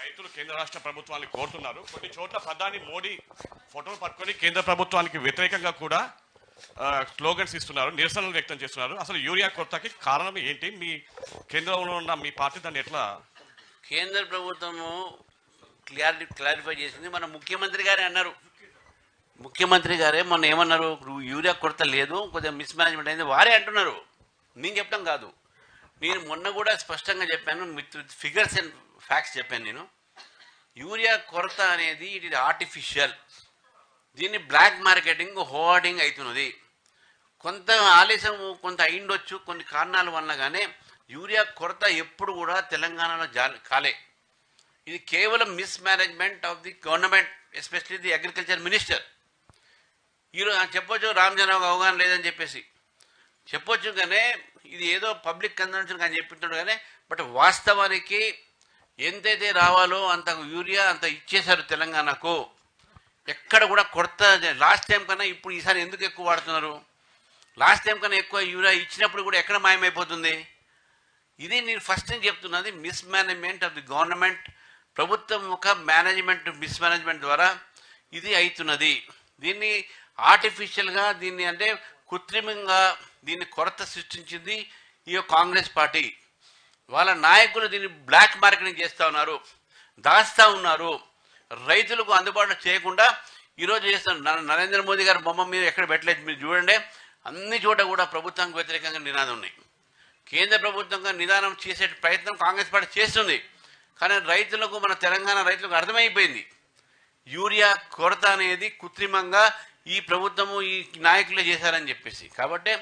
రైతులు కేంద్ర రాష్ట్ర ప్రభుత్వాన్ని కోరుతున్నారు. కొన్ని చోట్ల ప్రధాని మోడీ ఫోటోలు పట్టుకొని కేంద్ర ప్రభుత్వానికి వ్యతిరేకంగా కూడా స్లోగన్స్ ఇస్తున్నారు నిరసనలు వ్యక్తం చేస్తున్నారు. అసలు యూరియా కొరతకి కారణం ఏంటి? మీ కేంద్రంలో ఉన్న మీ పార్టీ దాన్ని ఎట్లా కేంద్ర ప్రభుత్వము క్లారి క్లారిఫై చేసింది. మన ముఖ్యమంత్రి గారే అన్నారు. ముఖ్యమంత్రి గారే మొన్న ఏమన్నారు? యూరియా కొరత లేదు కొద్దిగా మిస్ మేనేజ్మెంట్ అయింది. వారే అంటున్నారు. నేను చెప్పడం కాదు. నేను మొన్న కూడా స్పష్టంగా చెప్పాను విత్ ఫిగర్స్ అండ్ ఫ్యాక్ట్స్ చెప్పాను నేను. యూరియా కొరత అనేది ఇట్ ఇది ఆర్టిఫిషియల్. దీన్ని బ్లాక్ మార్కెటింగ్ హోర్డింగ్ అవుతున్నది కొంత ఆలస్యం కొంత అయిండొచ్చు కొన్ని కారణాల వల్ల కానీ యూరియా కొరత ఎప్పుడు కూడా తెలంగాణలో జా కాలే. ఇది కేవలం mismanagement of the government especially the agriculture minister ఈరోజు చెప్పొచ్చు రామజనకు అవగాహన లేదని చెప్పేసి. చెప్పొచ్చు కానీ ఇది ఏదో పబ్లిక్ కన్సంప్షన్ కానీ చెప్పింటాడు కానీ బట్ వాస్తవానికి ఎంతైతే రావాలో అంత యూరియా అంత ఇచ్చేశారు తెలంగాణకు ఎక్కడ కూడా కొరత లాస్ట్ టైం కన్నా ఇప్పుడు ఈసారి ఎందుకు ఎక్కువ వాడుతున్నారు? లాస్ట్ టైం కన్నా ఎక్కువ యూరియా ఇచ్చినప్పుడు కూడా ఎక్కడ మాయమైపోతుంది? ఇది నేను ఫస్ట్ నుంచి చెప్తున్నది mismanagement of the government ప్రభుత్వం ఒక మేనేజ్మెంట్ మిస్ మేనేజ్మెంట్ ద్వారా ఇది అవుతున్నది. దీన్ని ఆర్టిఫిషియల్గా దీన్ని అంటే కృత్రిమంగా దీన్ని కొరత సృష్టించింది ఈ యొక్క కాంగ్రెస్ పార్టీ. వాళ్ళ నాయకులు దీన్ని బ్లాక్ మార్కెటింగ్ చేస్తూ ఉన్నారు దాస్తా ఉన్నారు. రైతులకు అందుబాటులో చేయకుండా ఈరోజు చేస్తున్నారు నరేంద్ర మోదీ గారి బొమ్మ మీద ఎక్కడ పెట్టలేదు మీరు చూడండి. అన్ని చోట కూడా ప్రభుత్వానికి వ్యతిరేకంగా నినాదం ఉన్నాయి. కేంద్ర ప్రభుత్వంగా నిదానం చేసే ప్రయత్నం కాంగ్రెస్ పార్టీ చేస్తుంది. కానీ రైతులకు మన తెలంగాణ రైతులకు అర్థమైపోయింది. యూరియా కొరత అనేది కృత్రిమంగా ఈ ప్రభుత్వము ఈ నాయకులే చేశారని చెప్పేసి. కాబట్టి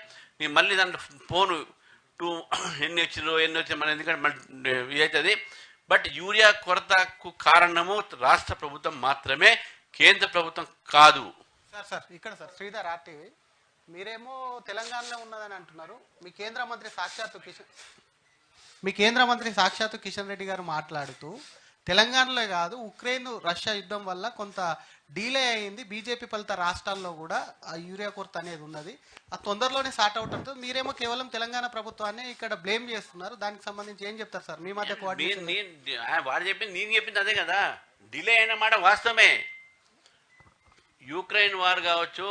నేను మళ్ళీ దాంట్లో ఫోను టూ ఎన్ని వచ్చిందో ఎన్ని వచ్చిందో మన ఎందుకంటే మళ్ళీ ఇది అవుతుంది బట్ యూరియా కొరతకు కారణము రాష్ట్ర ప్రభుత్వం మాత్రమే కేంద్ర ప్రభుత్వం కాదు. సార్ సార్ ఇక్కడ సార్ శ్రీధర్ ఆర్టీవీ. మీరేమో తెలంగాణలో ఉన్నదని అంటున్నారు. మీ కేంద్ర మంత్రి సాక్షాత్తు కిషన్ మీ కేంద్ర మంత్రి సాక్షాత్తు కిషన్ రెడ్డి గారు మాట్లాడుతూ తెలంగాణలో కాదు ఉక్రెయిన్ రష్యా యుద్ధం వల్ల కొంత డీలే అయింది. బీజేపీ ఫలిత రాష్ట్రాల్లో కూడా ఆ యూరియా కొరత అనేది ఉన్నది. ఆ తొందరలోనే సార్ట్ అవుట్ అవుతుంది మీరేమో కేవలం తెలంగాణ ప్రభుత్వాన్ని ఇక్కడ బ్లేమ్ చేస్తున్నారు. దానికి సంబంధించి ఏం చెప్తారు సార్? మీ మధ్య వాడు చెప్పింది నేను చెప్పింది అదే కదా. డిలే అయిన మాట వాస్తవమే. యూక్రెయిన్ వార్ కావచ్చు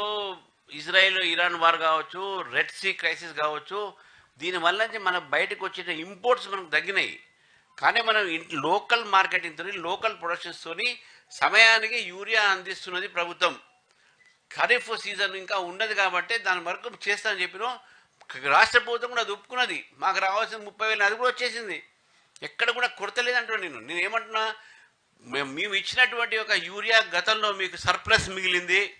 ఇజ్రాయెల్ ఇరాన్ వార్ కావచ్చు రెడ్ సీ క్రైసిస్ కావచ్చు దీనివల్ల మన బయటకు వచ్చే ఇంపోర్ట్స్ మనకు తగ్గినాయి. కానీ మనం లోకల్ మార్కెటింగ్తో లోకల్ ప్రొడక్షన్స్తో సమయానికి యూరియా అందిస్తున్నది ప్రభుత్వం. ఖరీఫ్ సీజన్ ఇంకా ఉన్నది కాబట్టి దాని వరకు చేస్తానని చెప్పిన రాష్ట్ర ప్రభుత్వం కూడా అది ఒప్పుకున్నది. మాకు రావాల్సిన ముప్పై వేలు అది కూడా వచ్చేసింది. ఎక్కడ కూడా కొరత లేదంటున్నా నేను. నేను ఏమంటున్నా మేము మేము ఇచ్చినటువంటి ఒక యూరియా గతంలో మీకు సర్ప్లస్ మిగిలింది.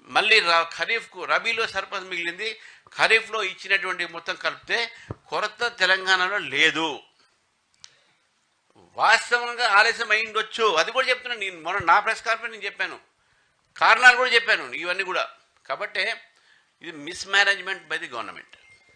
మళ్ళీ ర- ఖరీఫ్కు రబీలో సర్ప్లస్ మిగిలింది. ఖరీఫ్లో ఇచ్చినటువంటి మొత్తం కలిపితే కొరత తెలంగాణలో లేదు. వాస్తవంగా ఆలస్యం అయిండొచ్చు అది కూడా చెప్తున్నాను నేను మొన్న నా ప్రెస్ కాన్ఫరెన్స్ నేను చెప్పాను. కారణాలు కూడా చెప్పాను ఇవన్నీ కూడా. కాబట్టి ఇది mismanagement by the government